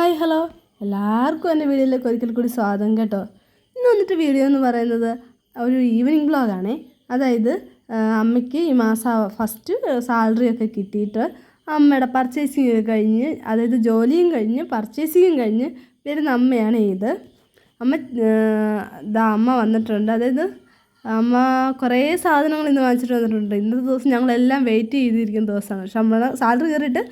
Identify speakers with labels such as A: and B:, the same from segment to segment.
A: Hi hello. എല്ലാവർക്കും എന്റെ വീഡിയോയിലേക്ക് ഒരിക്കൽ കൂടി സ്വാഗതം കേട്ടോ. ഇന്ന് വന്നിട്ട് വീഡിയോ എന്ന് പറയുന്നത് ഒരു ഈവനിങ് ബ്ലോഗാണേ അതായത് അമ്മയ്ക്ക് ഈ മാസം ഫസ്റ്റ് സാലറി ഒക്കെ കിട്ടിയിട്ട് അമ്മയുടെ പർച്ചേസിങ് ഒക്കെ കഴിഞ്ഞ് അതായത് ജോലിയും കഴിഞ്ഞ് പർച്ചേസിങ്ങും കഴിഞ്ഞ് വരുന്ന അമ്മയാണ് ഇത്. അമ്മ ദാ അമ്മ വന്നിട്ടുണ്ട്. അതായത് അമ്മ കുറേ സാധനങ്ങൾ ഇന്ന് വാങ്ങിച്ചിട്ട് വന്നിട്ടുണ്ട്. ഇന്നത്തെ ദിവസം ഞങ്ങളെല്ലാം വെയിറ്റ് ചെയ്തിരിക്കുന്ന ദിവസമാണ്. ശമ്പളം സാലറി കയറിയിട്ട്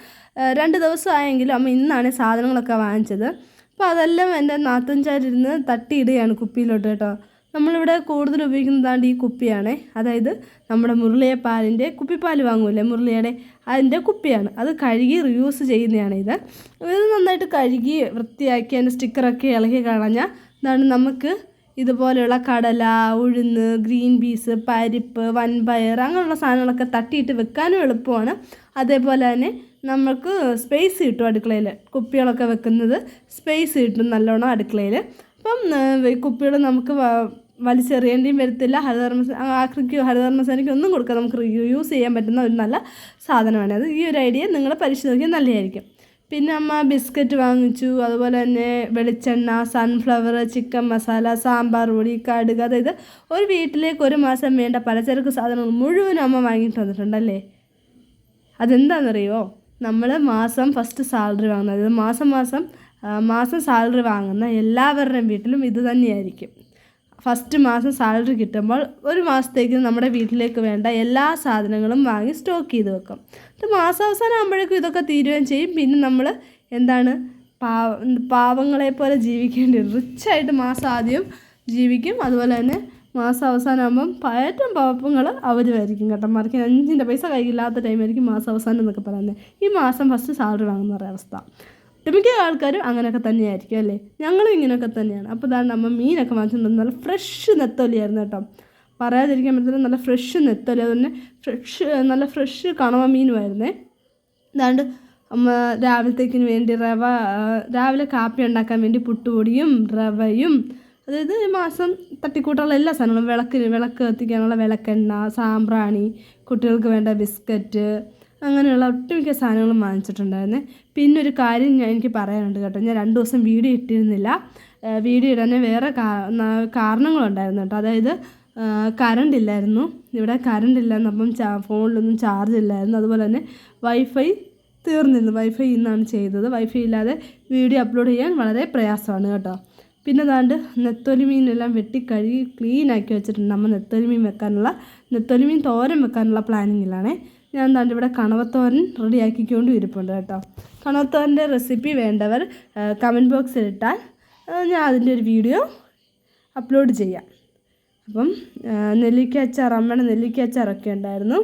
A: രണ്ട് ദിവസം ആയെങ്കിലും അമ്മ ഇന്നാണ് സാധനങ്ങളൊക്കെ വാങ്ങിച്ചത്. അപ്പോൾ അതെല്ലാം എന്റെ നാത്തഞ്ചാരിരുന്ന് തട്ടിയിടുകയാണ് കുപ്പിയിലോട്ട് കേട്ടോ. നമ്മളിവിടെ കൂടുതൽ ഉപയോഗിക്കുന്നതാണ് ഈ കുപ്പിയാണ്. അതായത് നമ്മുടെ മുരളിയ പാലിന്റെ കുപ്പിപ്പാൽ വാങ്ങൂല്ലേ മുരളിയുടെ അതിന്റെ കുപ്പിയാണ്. അത് കഴുകി റിയൂസ് ചെയ്യുന്നതാണ് ഇത്. ഇത് നന്നായിട്ട് കഴുകി വൃത്തിയാക്കി അതിന്റെ സ്റ്റിക്കറൊക്കെ ഇളകി കളഞ്ഞാൽ എന്താണ് നമുക്ക് ഇതുപോലെയുള്ള കടല ഉഴുന്ന് ഗ്രീൻ പീസ് പരിപ്പ് വൻപയർ അങ്ങനെയുള്ള സാധനങ്ങളൊക്കെ തട്ടിയിട്ട് വെക്കാനും എളുപ്പമാണ്. അതേപോലെ തന്നെ നമുക്ക് സ്പേസ് കിട്ടും അടുക്കളയിൽ കുപ്പികളൊക്കെ വെക്കുന്നത് സ്പേസ് കിട്ടും നല്ലോണം അടുക്കളയിൽ അപ്പം കുപ്പികൾ നമുക്ക് വലിച്ചെറിയേണ്ടിയും വരത്തില്ല. ഹരിതകർമ്മ ആക്രിക്കോ ഹരിതർമ്മസേനയ്ക്ക് ഒന്നും കൊടുക്കാൻ നമുക്ക് യൂസ് ചെയ്യാൻ പറ്റുന്ന ഒരു നല്ല സാധനമാണ്. അത് ഈ ഒരു ഐഡിയ നിങ്ങൾ പരിശോധിക്കാൻ നല്ലതായിരിക്കും. പിന്നെ അമ്മ ബിസ്ക്കറ്റ് വാങ്ങിച്ചു. അതുപോലെ തന്നെ വെളിച്ചെണ്ണ സൺഫ്ലവർ ചിക്കൻ മസാല സാമ്പാർ പൊടി കടുക്. അതായത് ഒരു വീട്ടിലേക്ക് ഒരു മാസം വേണ്ട പലചരക്ക് സാധനങ്ങൾ മുഴുവനും അമ്മ വാങ്ങിയിട്ട് വന്നിട്ടുണ്ടല്ലേ അതെന്താണെന്നറിയോ നമ്മൾ മാസം ഫസ്റ്റ് സാലറി വാങ്ങുന്നത്. മാസം മാസം മാസം സാലറി വാങ്ങുന്ന എല്ലാവരുടെയും വീട്ടിലും ഇത് തന്നെയായിരിക്കും. ഫസ്റ്റ് മാസം സാലറി കിട്ടുമ്പോൾ ഒരു മാസത്തേക്ക് നമ്മുടെ വീട്ടിലേക്ക് വേണ്ട എല്ലാ സാധനങ്ങളും വാങ്ങി സ്റ്റോക്ക് ചെയ്ത് വെക്കും. ഇത് മാസാവസാനം ആകുമ്പോഴേക്കും ഇതൊക്കെ തീരുകയും ചെയ്യും. പിന്നെ നമ്മൾ എന്താണ് പാവ പാവങ്ങളെ പോലെ ജീവിക്കേണ്ടി വരും. റിച്ചായിട്ട് മാസം ആദ്യം ജീവിക്കും. അതുപോലെ തന്നെ മാസം അവസാനമാകുമ്പം ഏറ്റവും പാവപ്പങ്ങൾ അവരുമായിരിക്കും കേട്ടോ. മറിക്കാൻ അഞ്ചിന്റെ പൈസ കയ്യില്ലാത്ത ടൈമായിരിക്കും മാസം അവസാനം എന്നൊക്കെ പറയുന്നത്. ഈ മാസം ഫസ്റ്റ് സാലറി വാങ്ങുന്ന ഒരവസ്ഥ. ഒട്ടുമിക്ക ആൾക്കാരും അങ്ങനെയൊക്കെ തന്നെയായിരിക്കും അല്ലേ? ഞങ്ങളും ഇങ്ങനെയൊക്കെ തന്നെയാണ്. അപ്പോൾ ഇതാണ് നമ്മൾ മീനൊക്കെ വാങ്ങിച്ചിട്ടുണ്ട് നല്ല ഫ്രഷ് നെത്തോലിയായിരുന്നു കേട്ടോ. പറയാതിരിക്കാൻ പറ്റില്ല നല്ല ഫ്രഷ് നെത്തോലി. അതുതന്നെ ഫ്രഷ് നല്ല ഫ്രഷ് കണവ മീനുമായിരുന്നേ. അതാണ്ട് രാവിലത്തേക്കിന് വേണ്ടി റവ രാവിലെ കാപ്പി ഉണ്ടാക്കാൻ വേണ്ടി പുട്ടുപൊടിയും റവയും അതായത് ഈ മാസം തട്ടിക്കൂട്ടുള്ള എല്ലാ സാധനങ്ങളും വിളക്കിന് വിളക്ക് കത്തിക്കാനുള്ള വിളക്കെണ്ണ സാമ്പ്രാണി കുട്ടികൾക്ക് വേണ്ട ബിസ്ക്കറ്റ് അങ്ങനെയുള്ള ഒട്ടുമിക്ക സാധനങ്ങളും വാങ്ങിച്ചിട്ടുണ്ടായിരുന്നേ. പിന്നെ ഒരു കാര്യം ഞാൻ എനിക്ക് പറയാനുണ്ട് കേട്ടോ. ഞാൻ രണ്ട് ദിവസം വീഡിയോ ഇട്ടിരുന്നില്ല. വീഡിയോ ഇടാൻ വേറെ കാരണങ്ങളുണ്ടായിരുന്നു കേട്ടോ. അതായത് കറണ്ട് ഇല്ലായിരുന്നു. ഇവിടെ കറണ്ട് ഇല്ലായിരുന്നു. അപ്പം ഫോണിലൊന്നും ചാർജ് ഇല്ലായിരുന്നു. അതുപോലെ തന്നെ വൈഫൈ തീർന്നിരുന്നു. വൈഫൈ ഇന്നാണ് ചെയ്തത്. വൈഫൈ ഇല്ലാതെ വീഡിയോ അപ്ലോഡ് ചെയ്യാൻ വളരെ പ്രയാസമാണ് കേട്ടോ. പിന്നെ അതാണ്ട് നെത്തോലി മീനെല്ലാം വെട്ടി കഴുകി ക്ലീൻ ആക്കി വെച്ചിട്ടുണ്ട്. നമ്മൾ നെത്തോലി മീൻ വെക്കാനുള്ള നെത്തോലി മീൻ തോരൻ വെക്കാനുള്ള പ്ലാനിങ്ങിലാണേ ഞാൻ ദാണ്ട് ഇവിടെ കണവത്തോരൻ റെഡി ആക്കിക്കൊണ്ട് ഇരിപ്പുണ്ട് കേട്ടോ. കണവത്തോരന്റെ റെസിപ്പി വേണ്ടവർ കമന്റ് ബോക്സിൽ ഇട്ടാൽ ഞാൻ അതിന്റെ ഒരു വീഡിയോ അപ്ലോഡ് ചെയ്യാം. അപ്പം നെല്ലിക്ക അച്ചാർ അമ്മയുടെ നെല്ലിക്ക അച്ചാറൊക്കെ ഉണ്ടായിരുന്നു.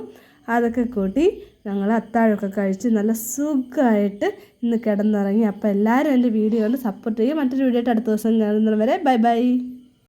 A: അതൊക്കെ കൂട്ടി ഞങ്ങൾ അത്താഴമൊക്കെ കഴിച്ച് നല്ല സുഖമായിട്ട് ഇന്ന് കിടന്നിറങ്ങി. അപ്പോൾ എല്ലാവരും എന്റെ വീഡിയോ കൊണ്ട് സപ്പോർട്ട് ചെയ്യും മറ്റൊരു വീഡിയോ ആയിട്ട് അടുത്ത ദിവസം ഞാൻ വരെ ബൈ ബൈ